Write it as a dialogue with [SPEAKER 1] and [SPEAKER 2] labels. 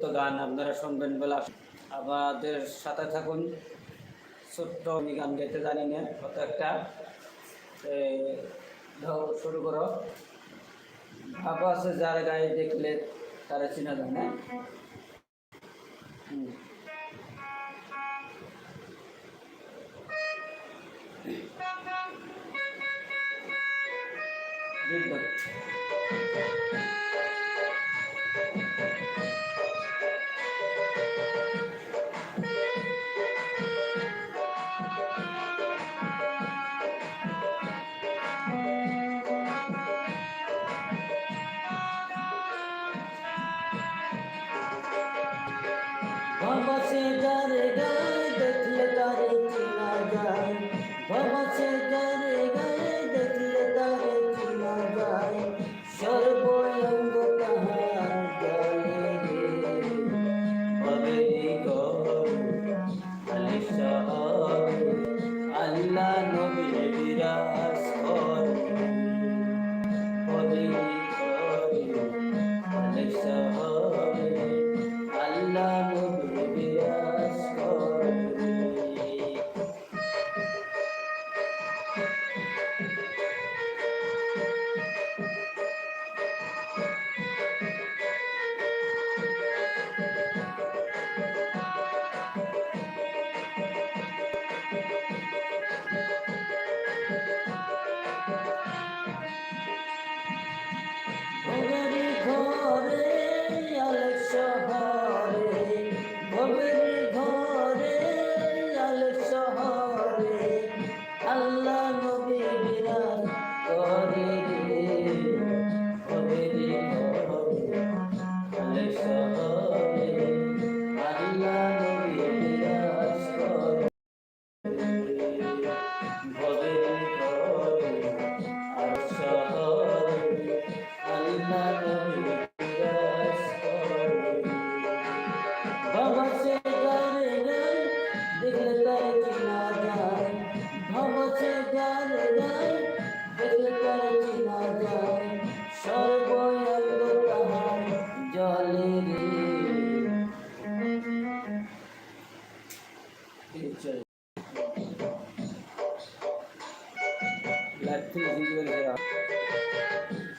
[SPEAKER 1] তো গান আপনারা শুনবেন বলে আমাদের সাথে থাকুন ছোট্ট আমি গান গাইতে জানি না, কত একটা শুরু করো ভাব আছে, যার গায়ে দেখলে তারা চিনা যায় না হুম। বুঝলো? সে গারে গায়ে দেখলে তারে চিনা যায়। বাবা সে গারে গায়ে দেখলে তারে চিনা যায়। সর্বঙ্গ আল্লাহ নবী বিরাজ কর দেখলে তার চিনা যায় বাবা সে গারে গায় দেখলে তার চিনা যায়। সর্বঙ্গ তাহার জলে রে। থেকে জিজ্ঞেস